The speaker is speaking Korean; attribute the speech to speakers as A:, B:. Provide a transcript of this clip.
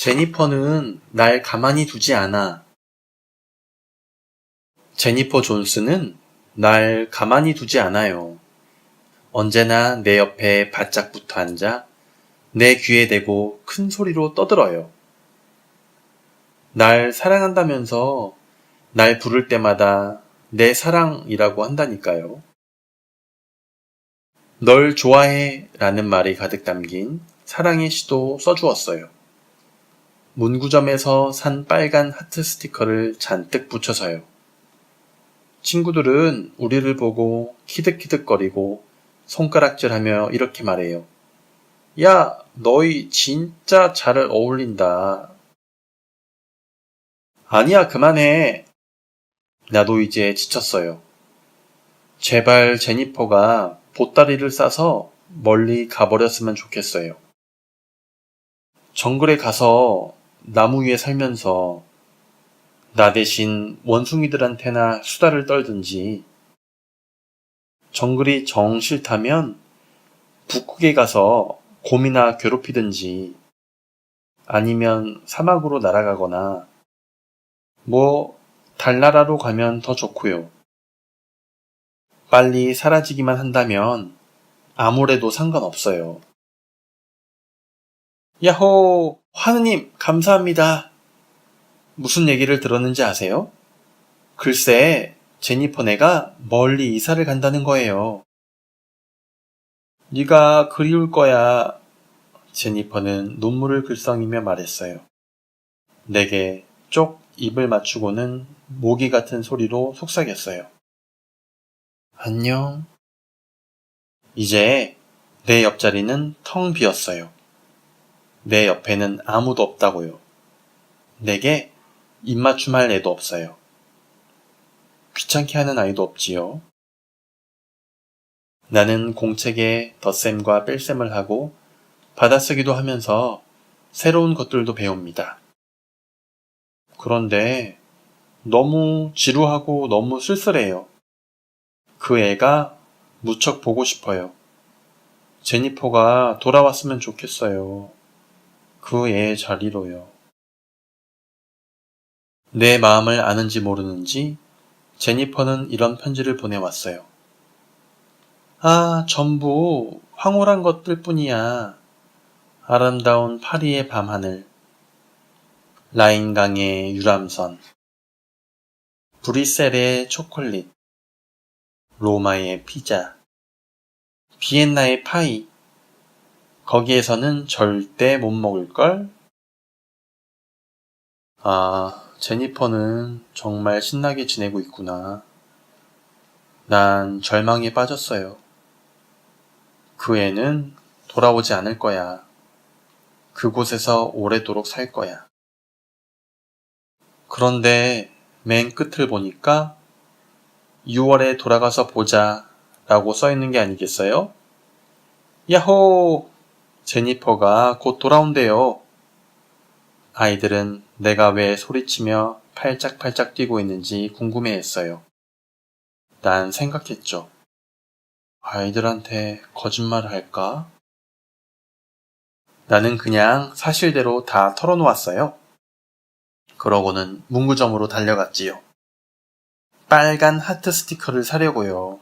A: 제니퍼는 날 가만히 두지 않아. 제니퍼 존스는 날 가만히 두지 않아요. 언제나 내 옆에 바짝 붙어 앉아 내 귀에 대고 큰 소리로 떠들어요. 날 사랑한다면서 날 부를 때마다 내 사랑이라고 한다니까요. 널 좋아해 라는 말이 가득 담긴 사랑의 시도 써주었어요. 문구점에서 산 빨간 하트 스티커를 잔뜩 붙여서요. 친구들은 우리를 보고 키득키득거리고 손가락질하며 이렇게 말해요. 야, 너희 진짜 잘 어울린다. 아니야, 그만해. 나도 이제 지쳤어요. 제발 제니퍼가 보따리를 싸서 멀리 가버렸으면 좋겠어요. 정글에 가서 나무 위에 살면서 나 대신 원숭이들한테나 수다를 떨든지 정글이 정 싫다면 북극에 가서 곰이나 괴롭히든지 아니면 사막으로 날아가거나 뭐 달나라로 가면 더 좋고요. 빨리 사라지기만 한다면 아무래도 상관없어요. 야호! 하느님, 감사합니다. 무슨 얘기를 들었는지 아세요? 글쎄, 제니퍼네가 멀리 이사를 간다는 거예요. 네가 그리울 거야. 제니퍼는 눈물을 글썽이며 말했어요. 내게 쪽 입을 맞추고는 모기 같은 소리로 속삭였어요. 안녕. 이제 내 옆자리는 텅 비었어요. 내 옆에는 아무도 없다고요. 내게 입맞춤할 애도 없어요. 귀찮게 하는 아이도 없지요. 나는 공책에 덧셈과 뺄셈을 하고 받아쓰기도 하면서 새로운 것들도 배웁니다. 그런데 너무 지루하고 너무 쓸쓸해요. 그 애가 무척 보고 싶어요. 제니퍼가 돌아왔으면 좋겠어요. 그 애의 자리로요. 내 마음을 아는지 모르는지 제니퍼는 이런 편지를 보내왔어요. 아, 전부 황홀한 것들 뿐이야. 아름다운 파리의 밤하늘, 라인강의 유람선, 브리셀의 초콜릿, 로마의 피자, 비엔나의 파이, 거기에서는 절대 못 먹을걸? 아, 제니퍼는 정말 신나게 지내고 있구나. 난 절망에 빠졌어요. 그 애는 돌아오지 않을 거야. 그곳에서 오래도록 살 거야. 그런데 맨 끝을 보니까 6월에 돌아가서 보자 라고 써 있는 게 아니겠어요? 야호! 제니퍼가 곧 돌아온대요. 아이들은 내가 왜 소리치며 팔짝팔짝 뛰고 있는지 궁금해 했어요. 난 생각했죠. 아이들한테 거짓말을 할까? 나는 그냥 사실대로 다 털어놓았어요. 그러고는 문구점으로 달려갔지요. 빨간 하트 스티커를 사려고요.